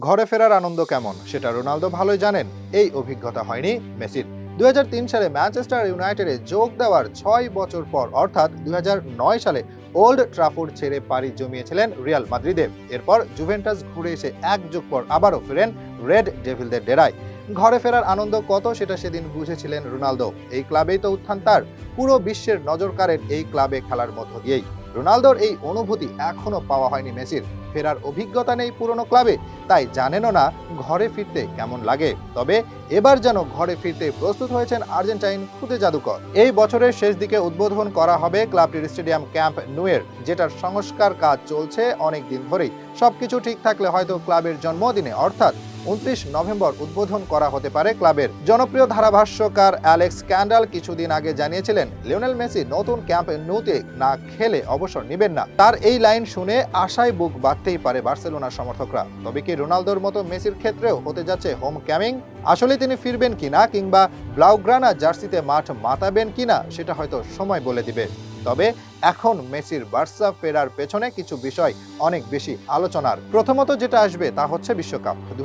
ঘরে ফেরার আনন্দ কেমন? সেটা রোনালদো ভালোই জানেন। এই অভিজ্ঞতা হয়নি মেসির। দুই হাজার তিন সালে ম্যানচেস্টার ইউনাইটেডে যোগ দেওয়ার ছয় বছর পর, অর্থাৎ দুহাজার নয় সালে ওল্ড ট্রাফোর্ড ছেড়ে পাড়ি জমিয়েছিলেন রিয়াল মাদ্রিদে। এরপর জুভেন্টাস ঘুরে এসে এক যুগ পর আবারও ফেরেন রেড ডেভিলদের ডেরায়। ঘরে ফেরার আনন্দ কত সেটা সেদিন বুঝেছিলেন রোনালদো। এই ক্লাবেই তো উত্থান তার। পুরো বিশ্বের নজর এই ক্লাবে খেলার মধ্য দিয়েই। রোনালদোর এই অনুভূতি এখনও পাওয়া হয়নি মেসির। ফেরার অভিজ্ঞতা নেই পুরনো ক্লাবে। তাই জানেনও না ঘরে ফিরতে কেমন লাগে। তবে এবার যেন ঘরে ফিরতে প্রস্তুত হয়েছেন আর্জেন্টাইন খুদে জাদুকর। এই বছরের শেষ দিকে উদ্বোধন করা হবে ক্লাবটির স্টেডিয়াম ক্যাম্প নুয়ের, যেটার সংস্কার কাজ চলছে অনেক দিন ধরেই। সবকিছু ঠিক থাকলে হয়তো ক্লাবের জন্মদিনে, অর্থাৎ উনত্রিশ নভেম্বর উদ্বোধন করা হতে পারে ক্লাবের। জনপ্রিয় ধারাভাষ্যকার অ্যালেক্স ক্যান্ডাল কিছুদিন আগে জানিয়েছিলেন, লিওনেল মেসি নতুন ক্যাম্পে নুতে না খেলে অবসর নেবেন না। তার এই লাইন শুনে আশায় বুক বাঁধতেই পারে বার্সেলোনার সমর্থকরা। তবে কি রোনালদোর মতো মেসির ক্ষেত্রেও হতে যাচ্ছে হোম ক্যামিং? আসলে তিনি ফিরবেন কিনা কিংবা ব্লাউগ্রানা জার্সিতে মাঠ মাতাবেন কিনা, সেটা হয়তো সময় বলে দিবে। তবে এখন মেসির বার্সা ফেরার পেছনে কিছু বিষয় অনেক বেশি আলোচনার। প্রথমত যেটা আসবে তা হচ্ছে বিশ্বকাপ। দু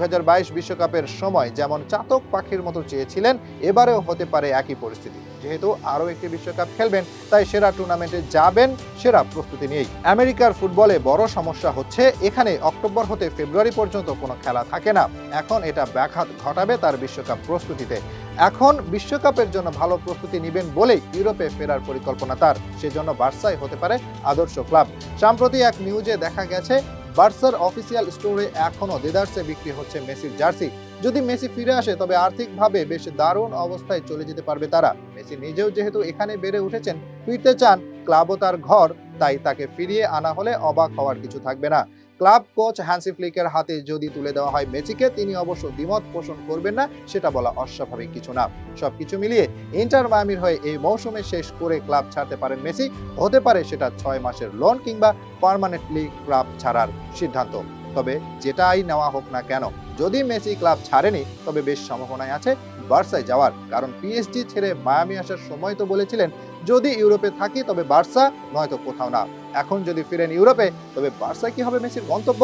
বিশ্বকাপের সময় যেমন চাতক পাখির মতো চেয়েছিলেন, এবারেও হতে পারে একই পরিস্থিতি। যেহেতু আরও একটি বিশ্বকাপ খেলবেন, তাই সেরা টুর্নামেন্টে যাবেন সেরা প্রস্তুতি নিয়েই। আমেরিকার ফুটবলে বড় সমস্যা হচ্ছে, এখানে অক্টোবর হতে ফেব্রুয়ারি পর্যন্ত কোনো খেলা থাকে না। এখন এটা ব্যাঘাত ঘটাবে তার বিশ্বকাপ প্রস্তুতিতে। এখন বিশ্বকাপের জন্য ভালো প্রস্তুতি নেবেন বলেই ইউরোপে ফেরার পরিকল্পনা তার। সেজন্য বার্সাই হতে পারে আদর্শ ক্লাব। সম্প্রতি এক নিউজে দেখা গেছে, বার্সার অফিসিয়াল স্টোরে এখনও দেদার্সে বিক্রি হচ্ছে মেসির জার্সি। যদি মেসি ফিরে আসে, তবে আর্থিকভাবে বেশ দারুণ অবস্থায় চলে যেতে পারবে তারা। মেসি নিজেও যেহেতু এখানে বেড়ে উঠেছেন, ফিরতে চান ক্লাবও তার ঘর, তাই তাকে ফিরিয়ে আনা হলে অবাক হওয়ার কিছু থাকবে না। ক্লাব কোচ হ্যান্সি ফ্লিকের হাতে যদি তুলে দেওয়া হয় মেসিকে, তিনি অবশ্য দ্বিমত পোষণ করবেন না, সেটা বলা অস্বাভাবিক কিছু না। সবকিছু মিলিয়ে ইন্টার মায়ামির হয়ে এই মৌসুমে শেষ করে ক্লাব ছাড়তে পারেন মেসি, হতে পারে সেটা ছয় মাসের লোন কিংবা পার্মানেন্টলি ক্লাব ছাড়ার সিদ্ধান্ত। তবে যেটাই নেওয়া হোক না কেন, যদি মেসি ক্লাব ছাড়েনি, তবে বেশ সম্ভাবনায় আছে বার্সায় যাওয়ার। কারণ পিএসজি ছেড়ে মায়ামি আসার সময় তো বলেছিলেন, যদি ইউরোপে থাকি তবে বার্সা নয়তো কোথাও না। এখন যদি ফিরেন ইউরোপে, তবে বার্সা কি হবে মেসির গন্তব্য?